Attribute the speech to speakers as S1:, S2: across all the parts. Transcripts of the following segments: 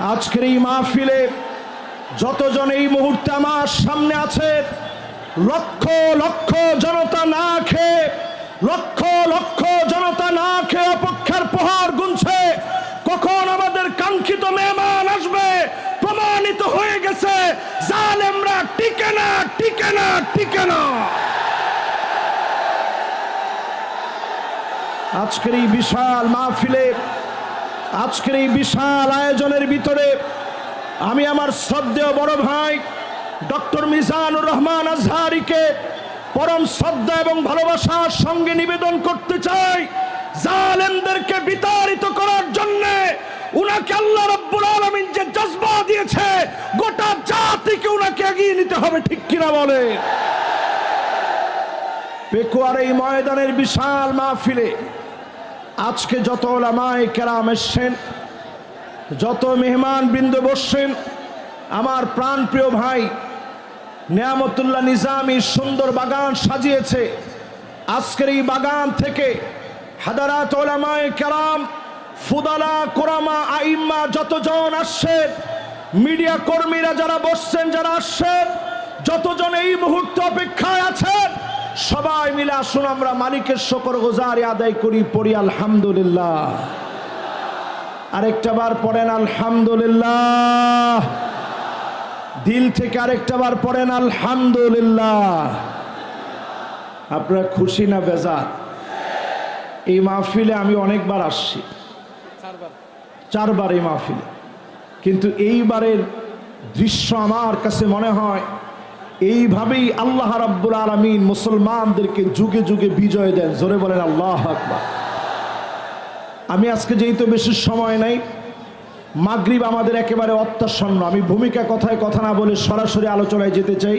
S1: আজকের এই মাহফিলে যতজন এই মুহূর্তে আমার সামনে আছে, লক্ষ লক্ষ জনতা না খেয়ে, লক্ষ লক্ষ জনতা না খেয়ে অপেক্ষার প্রহার গুনছে। কখন আমাদের কাঙ্ক্ষিত মেহমান আসবে? প্রমাণিত হয়ে গেছে, জালেমরা টিকে না টিকে না টিকে না। আজকের এই বিশাল মাহফিলে আজকের এই বিশাল আয়োজনের ভিতরে আমি আমার শ্রদ্ধেয় বড় ভাই ডক্টর মিজানুর রহমান আজহারিকে পরম শ্রদ্ধা এবং ভালোবাসার সঙ্গে নিবেদন করতে চাই জালেমদেরকে বিতাড়িত করার জন্য। উনাকে আল্লাহ রব্বুল আলমিন যে জজবা দিয়েছে, গোটা জাতিকে উনাকে এগিয়ে নিতে হবে, ঠিক কিনা বলে? পেকুয়ার এই ময়দানের বিশাল মাহফিলে আজকে যত ওলামায় কেরাম এসছেন, যত মেহমান বৃন্দ বসছেন, আমার প্রাণ প্রিয় ভাই নিয়ামতুল্লাহ নিজামি সুন্দর বাগান সাজিয়েছে। আজকের এই বাগান থেকে হাদারাত ওলামায় কেরাম, ফুদালা, কোরামা, আইম্মা যতজন আসছেন, মিডিয়া কর্মীরা যারা বসছেন, যারা আসছেন, যতজন এই মুহূর্তে অপেক্ষায় আছেন সবাই মিলে আসুন, আমরা মালিকের শকর গোজারি আদায় করি, পড়ি আলহামদুলিল্লাহ। আরেকটা বার পড়েন, আলহামদুলিল্লাহ। দিল থেকে আরেকটা বার পড়েন, আলহামদুলিল্লাহ। আপনারা খুশি না বেজার? এই মাহফিলে আমি অনেকবার আসছি। চারবার এই মাহফিলে। কিন্তু এইবারের দৃশ্য আমার কাছে মনে হয় এইভাবেই আল্লাহ রাব্বুল আলমিন মুসলমানদেরকে যুগে যুগে বিজয় দেন। জোরে বলেন, আল্লাহ আকবার। আমি আজকে যেহেতু বেশি সময় নাই, মাগরিব আমাদের একেবারে অত্যাসন্ন আমি ভূমিকা কথায় কথা না বলে সরাসরি আলোচনায় যেতে চাই।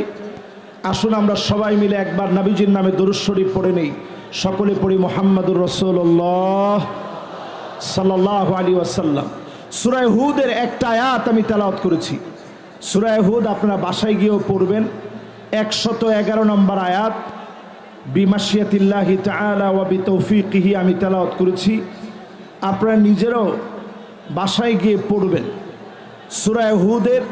S1: আসুন আমরা সবাই মিলে একবার নাবিজির নামে দরুদ শরীফ পড়ে নেই। সকলে পড়ি মোহাম্মদুর রসুল্লাহ সাল্লাহ আলী ওয়াসাল্লাম। সুরায় হুদের একটা আয়াত আমি তেলাওয়াত করেছি। সুরায় হুদ আপনারা বাসায় গিয়েও পড়বেন। একশত এগারো নম্বর আয়াত বিমাশিয়াতিল্লাহি তাআলা ওয়া বিতৌফিকিহি আমি তেলাওয়াত করেছি আপনারা নিজেরাও বাসায় গিয়ে পড়বেন সুরায় হুদের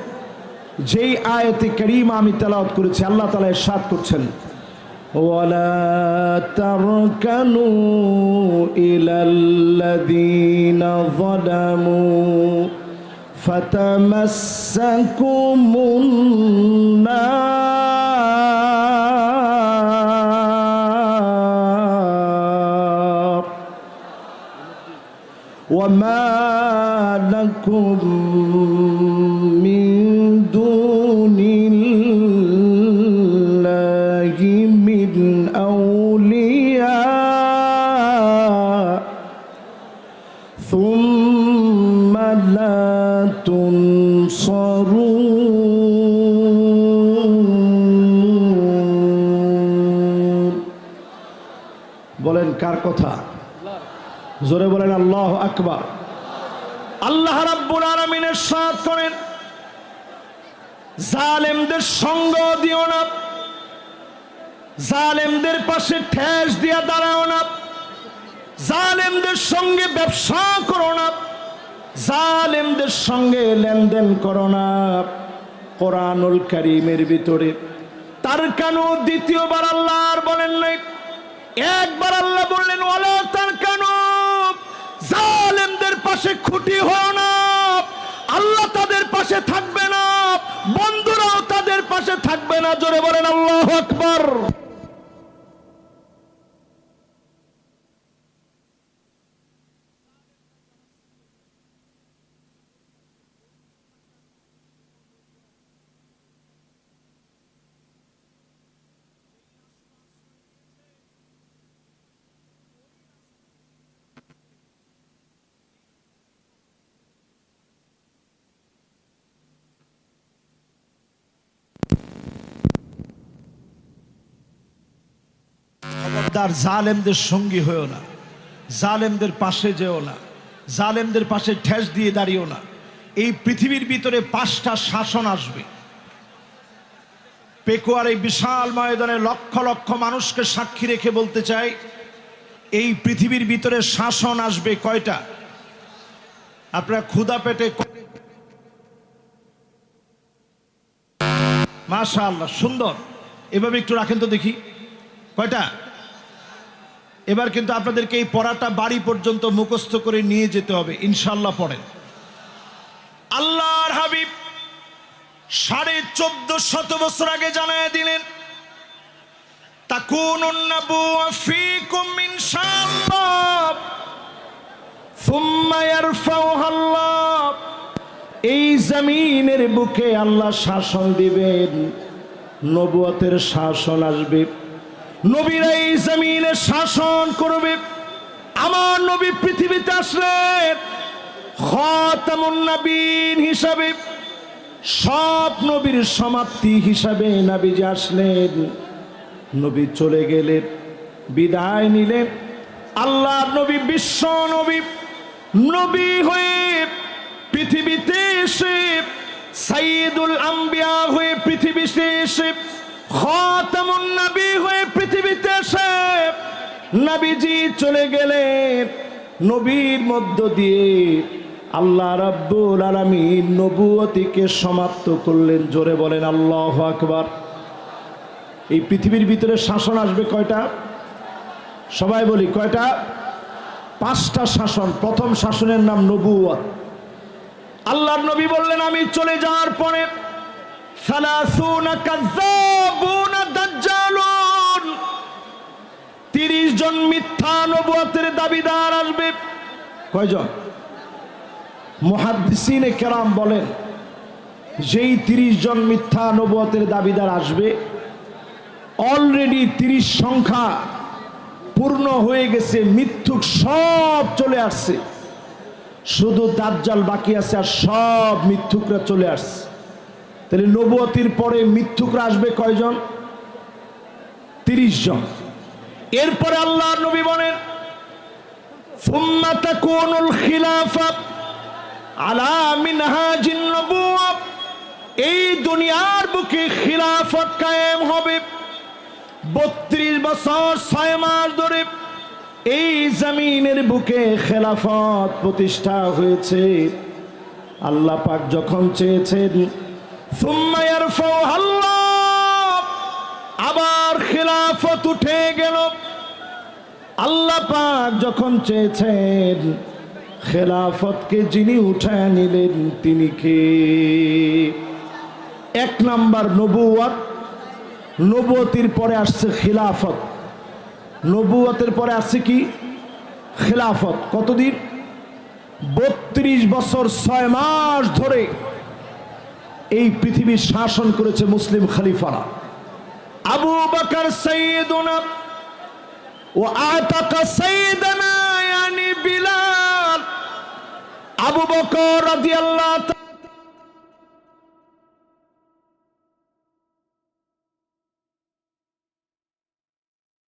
S1: যেই আয়াতে করিমা আমি তেলাওয়াত করেছি আল্লাহ তালা এরশাদ করছেন ولا تركنوا إلى الذين ظلموا فتمسكم النار وما لكم من دون الله من أولياء ثم لا تنصرون বলেন কার কথা জোরে বলেন, আল্লাহ আকবার। আল্লাহ রাব্বুল আলামিনের সাথ করেন। জালেমদের সঙ্গ দিও না। জালেমদের পাশে ঠেস দিয়া দাঁড়াও না। জালেমদের সঙ্গে ব্যবসা করো না। জালেমদের সঙ্গে লেনদেন করো না। কোরআনুল করিমের ভিতরে তার কেন দ্বিতীয়বার আল্লাহ আর বলেন নাই। একবার আল্লাহ বললেন, ওয়ালা তার পাশে খুঁটি হও না। আল্লাহ তাদের পাশে থাকবে না। বন্ধুরাও তাদের পাশে থাকবে না। জোরে বলেন, আল্লাহ আকবার। খবরদার জালেমদের সঙ্গী হয়েও না। জালেমদের পাশে যেও না। জালেমদের পাশে ঠেস দিয়ে দাঁড়িয়েও না। এই পৃথিবীর ভিতরে পাঁচটা শাসন আসবে। পেকুয়ার এই বিশাল ময়দানে লক্ষ লক্ষ মানুষকে সাক্ষী রেখে বলতে চাই, এই পৃথিবীর ভিতরে শাসন আসবে কয়টা? আপনারা ক্ষুদা পেটে মাশাল সুন্দর। এভাবে একটু রাখেন তো দেখি। কয়টা? এবার কিন্তু আপনাদেরকে এই পড়াটা বাড়ি পর্যন্ত মুখস্থ করে নিয়ে যেতে হবে ইনশাল্লাহ পড়েন। আল্লাহর হাবিব সাড়ে চোদ্দ শত বছর আগে জানায় দিলেন এই জমিনের বুকে আল্লাহ শাসন দিবেন নবুয়তের শাসন আসবে। নবীরা এই জমিনে শাসন করবে। আমার নবী পৃথিবীতে আসলেন খতামুন নবীন হিসাবে, সব নবীর সমাপ্তি হিসাবে নবীজি আসলেন। নবী চলে গেলেন, বিদায় নিলেন। আল্লাহ নবী বিশ্ব নবী নবী হয়ে পৃথিবীতে এসে সাইদুল আম্বিয়া হয়ে পৃথিবীতে এসে হয়ে পৃথিবীতে চলে গেলেন। নবীর মধ্য দিয়ে আল্লাহ সমাপ্ত করলেন। জোরে বলেন, আল্লাহ আকবার। এই পৃথিবীর ভিতরে শাসন আসবে কয়টা? সবাই বলি, কয়টা? পাঁচটা শাসন। প্রথম শাসনের নাম নবুয়ত আল্লাহর নবী বললেন, আমি চলে যাওয়ার পরে 30 জন মিথ্যা নবুয়তের দাবিদার আসবে। কয়জন? মুহাদ্দিসিনে কেরাম বলেন, যেই 30 জন মিথ্যা নবুয়তের দাবিদার আসবে অলরেডি 30 সংখ্যা পূর্ণ হয়ে গেছে, মিথ্যুক সব চলে আসছে। শুধু দাজ্জাল বাকি আছে আর সব মিথ্যুকরা চলে আসছে। তাহলে নবুয়তির পরে মৃত্যুকরা আসবে কয়জন? তিরিশ জন এরপরে আল্লাহ নবী বলেন এই দুনিয়ার বুকে খিলাফত কায়েম হবে। বত্রিশ বছর ছয় মাস ধরে এই বুকে খেলাফত প্রতিষ্ঠা হয়েছে। আল্লাহ পাক যখন চেয়েছেন আবার খেলাফত উঠে গেল। আল্লাহ পাক যখন চেয়েছেন, খেলাফতকে যিনি উঠায় নিলেন, তিনি কে? এক নাম্বার নবুয়াত নবুয়তির পরে আসছে খিলাফত। নবুয়তের পরে আসছে কি? খিলাফত। কতদিন? বত্রিশ বছর ছয় মাস ধরে এই পৃথিবী শাসন করেছে মুসলিম খালিফারা। আবু বকর সৈয়দনা ও আতাকা সৈয়দনা, ইয়ানি বিলাল। আবু বকর রাদিয়াল্লাহু